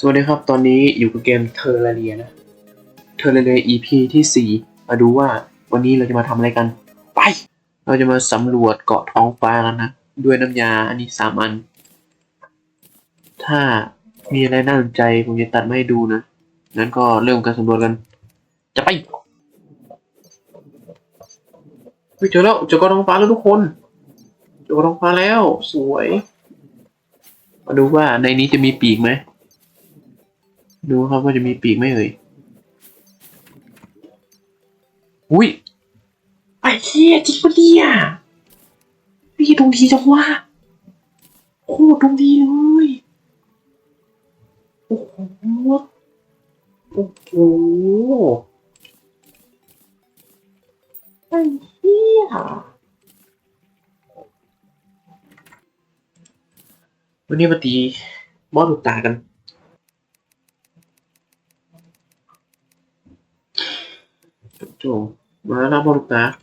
สวัสดีครับ ตอนนี้อยู่กับเกมเทอร์เรียนะ เทอร์เรีย EP ที่ 4 มาดูว่าวันนี้เราจะมาทำอะไรกัน ไป เราจะมาสำรวจเกาะท้องฟ้าแล้วนะ ด้วยน้ำยาอันนี้สามอัน ถ้ามีอะไรน่าสนใจผมจะตัดมาให้ดูนะงั้นก็เริ่มการสำรวจกัน จะไปเฮ้ยเจอแล้วเจอเกาะท้องฟ้าแล้วทุกคนเจอเกาะท้องฟ้าแล้ว สวย มาดูว่าในนี้จะมีปีกไหม ดูครับว่าจะมีปีกไหมเอ่ย อุ้ยไอ้เหี้ยจริงปะเนี่ยพี่ตรงทีจังวะโคตรตรงทีเลยโอ้โหโอ้โหไอ้เหี้ยวันนี้มาตีบอสถูกตากัน โจ ม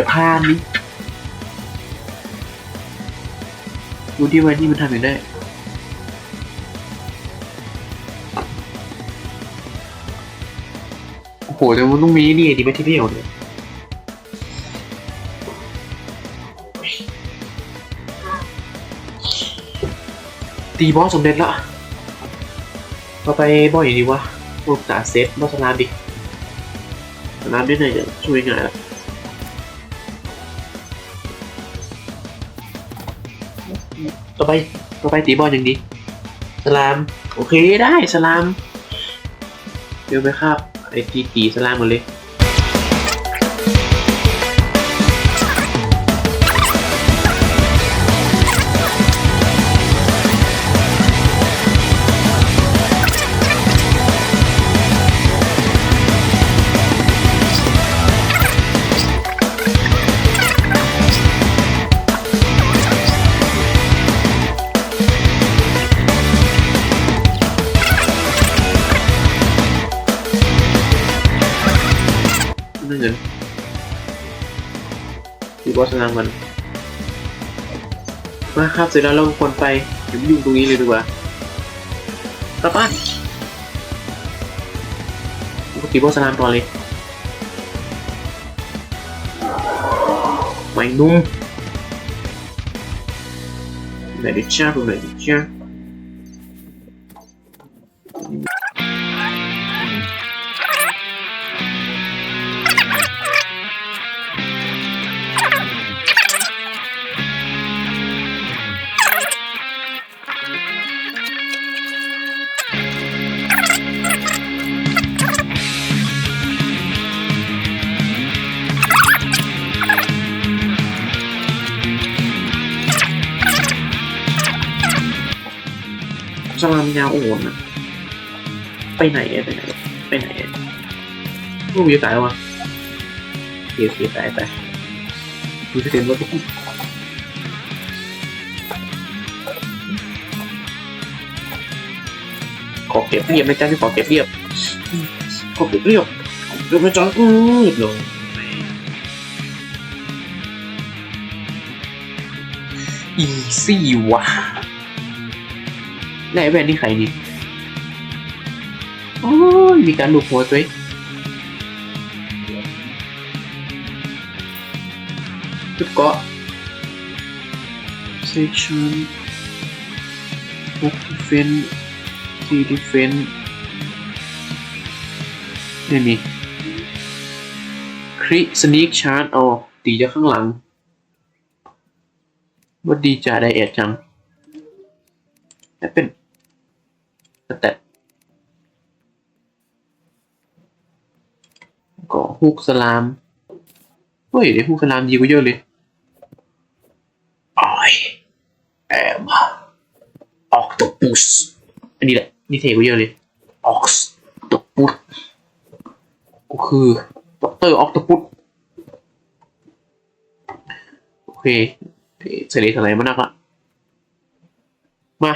จะพลาดนี่ดูที่วันนี้มันทำอย่างได้โอ้โหแต่มันต้องมีนี่ดีแมทเทียลเนี่ยตีบอสสำเร็จล้วเราไปบอสอย่างดีวะพวกตาเซตบอสสลามดิสลามได้หน่อยจะช่วยง่ายละ ต่อไปต่อไปตีบอลอย่างดี สลาม โอเคได้สลาม เดี๋ยวไปครับไอ้ตีตีสลามหมดเลย บอลสนามกันมาครับเสร็จแล้วเราควรไปเดี๋ยวยุ่งตรงนี้เลยดีกว่ากลับบ้านตีบอสนามต่อเลยไม่นุ่มไหนดิจ้าตรงไหนดิจ้า สลามยาวโอนอะไปไหนอะไปไหนไปไหนอะลูกอยู่ตายวะเสียเสียตายไปดูที่เต็มรถทุกขอเก็บเรียบนะจ๊ะที่ขอเก็บเรียบขอเก็บเรียบเรียบนะจ๊ะอืดลงอีซี่วะ ไหนแวนนี่ใครนี่โอ้ยมีการลุดหัวด้วยจุดเกาะ section 6 defense 4 defense นี่นี่คริสนิกชาร์จเอาตีจากข้างหลังว่าดีจ่าไดเอทจังแต่เป็น แต่ก็ฮุกสลาม เฮ้ยเดี๋ยวฮุกสลามดีกว่าเยอะเลย I am Octopus ปุสอันนี้แหละนี่เทกูเยอะเลยออกตปุสกูคือด็อกเตอร์ออกตปุสโอเคเสร็จเลยอะไรมานักละมา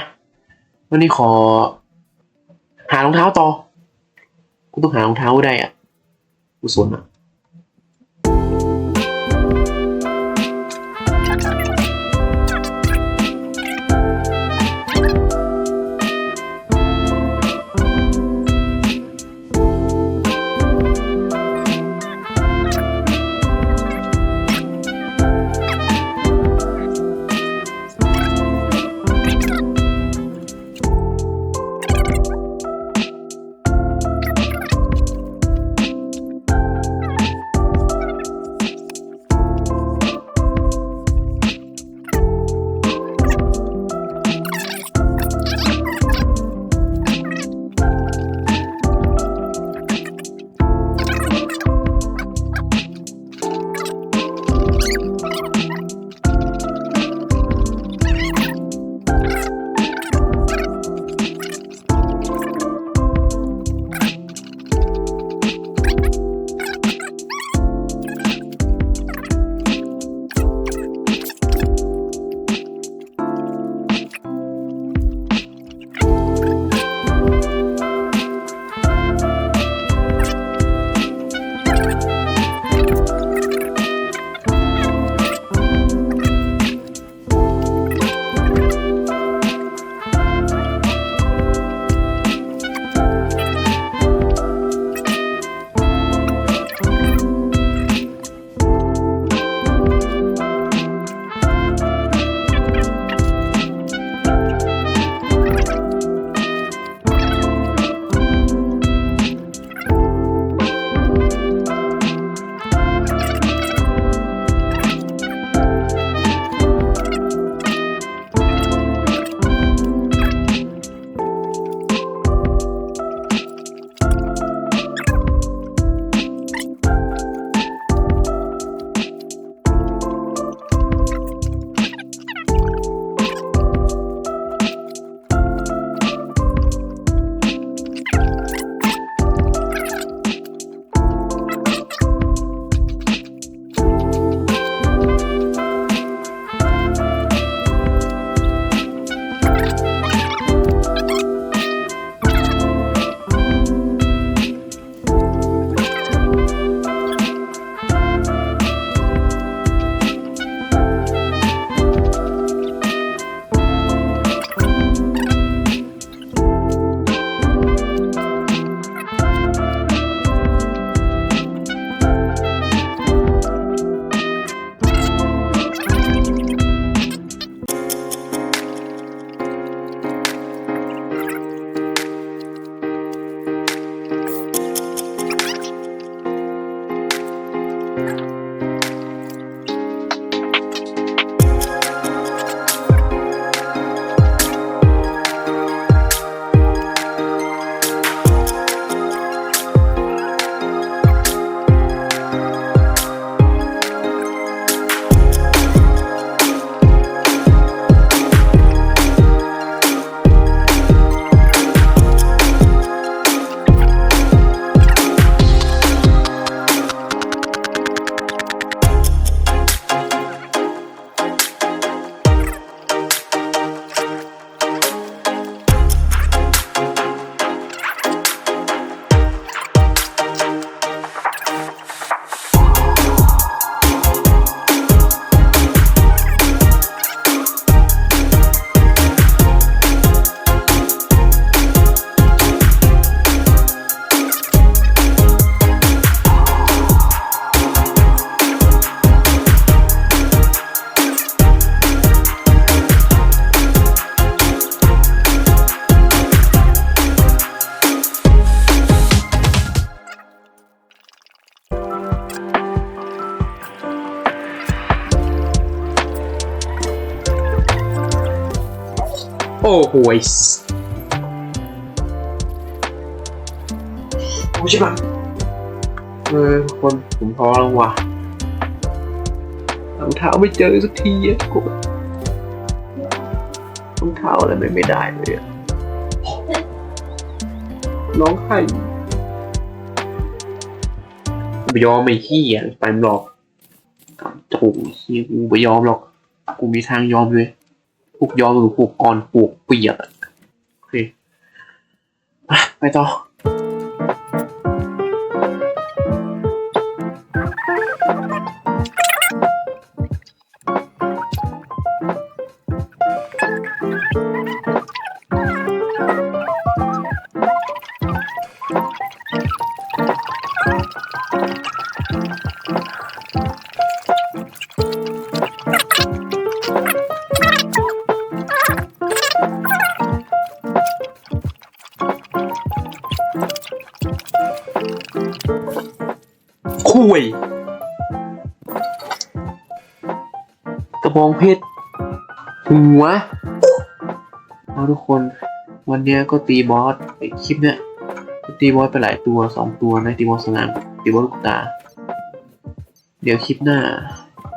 วันนี้ขอ หารองเท้าต่อ กูต้องหารองเท้าให้ได้อะ กูสนอะ อ้โหยโอ้ใช่ปะเออคนผมท้อแล้วว่ะรองเท้าไม่เจอสักทีอะกูรองเท้าอะไรไม่ไม่ได้เลยอะร้องไห้ไม่ยอมไม่ขี้อะไปมันหรอกโถูกขี้ยกูไม่ยอมหรอก กูมีทางยอมเลย พวกยอหรือพวกก่อนพวกเปียกโอเคไปต่อ คุย กระบองเพชรหัวเอาทุกคน วันเนี้ยก็ตีบอสไอคลิปเนี้ยตีบอสไปหลายตัวสองตัวนะตีบอสสนามตีบอสลูกตา เดี๋ยวคลิปหน้า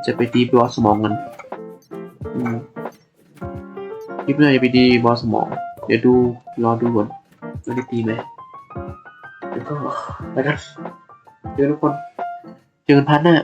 จะไปตีบอสสมองกันคลิปหน้าจะไปตีบอสสมอง เดี๋ยวดูรอดูก่อนว่าได้ตีไหมแล้วก็ไปกันเดี๋ยวทุกคน เจอกันพาร์ทหน้า